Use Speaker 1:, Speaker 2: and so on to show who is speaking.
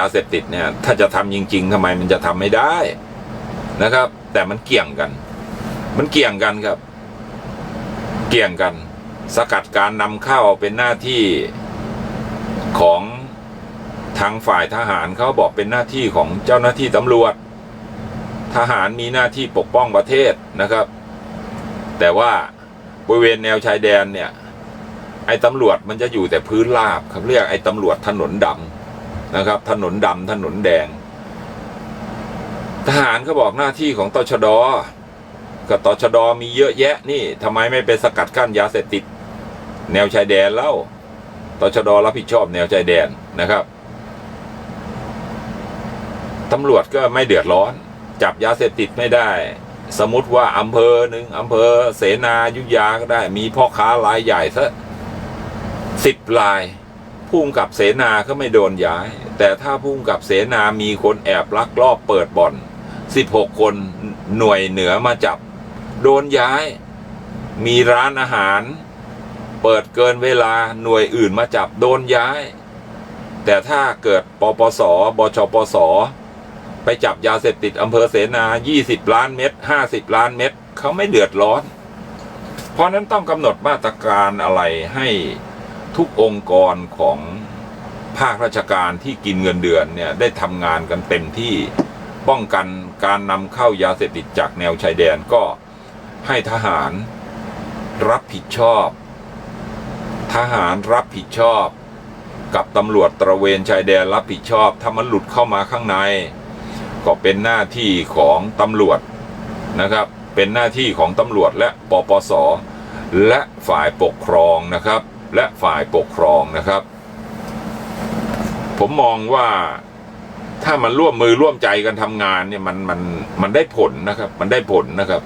Speaker 1: ยาเสพติดเนี่ย ถ้าจะทำจริง ๆทำไมมันจะทำไม่ได้นะครับ แต่มันเกี่ยงกัน มันเกี่ยงกันครับ เกี่ยงกัน สกัดการนำเข้าเป็นหน้าที่ของทางฝ่ายทหารเขาบอกเป็นหน้าที่ของเจ้าหน้าที่ตำรวจ ทหารมีหน้าที่ปกป้องประเทศนะครับ แต่ว่าบริเวณแนวชายแดนเนี่ย ไอ้ตำรวจมันจะอยู่แต่พื้นราบครับเรียกไอ้ตำรวจถนนดำ นะครับ ถนนดำถนนแดง ทหารเขาบอกหน้าที่ของตชดก็ตชดมีเยอะแยะนี่ทำไมไม่ไปสกัดกั้นยาเสพติด แนวชายแดนเล่าตชดรับผิดชอบแนวชายแดนนะครับตำรวจก็ไม่เดือดร้อน จับยาเสพติดไม่ได้ สมมติว่าอำเภอหนึ่งอำเภอเสนายุยาก็ได้ มีพ่อค้ารายใหญ่ซะสิบราย พุ่งกับเสนาก็ไม่โดนย้าย แต่ถ้าพุ่งกับเสนามีคนแอบลักลอบเปิดบ่อนสิบหกคนหน่วยเหนือมาจับ โดนย้าย มีร้านอาหาร เปิดเกินเวลาหน่วยอื่นมาจับโดนย้าย แต่ถ้าเกิดปปสบชปส ไปจับยาเสพติดอำเภอเสนา 20 ล้านเม็ด50 ล้านเม็ดเขาไม่เดือดร้อน เพราะนั้นต้องกำหนดมาตรการอะไรให้ ทุกองค์กรของภาคราชการที่กินเงินเดือนเนี่ยได้ทำงานกันเต็มที่ป้องกันการนำเข้ายาเสพติดจากแนวชายแดนก็ให้ทหารรับผิดชอบ ทหารรับผิดชอบ กับตำรวจตระเวนชายแดนรับผิดชอบ ถ้ามันหลุดเข้ามาข้างใน ก็เป็นหน้าที่ของตำรวจนะครับ เป็นหน้าที่ของตำรวจและปปส และฝ่ายปกครองนะครับ และฝ่ายปกครองนะครับ ผมมองว่าถ้ามันร่วมมือร่วมใจกันทำงานเนี่ยมันมันมันได้ผลนะครับ มันได้ผลนะครับ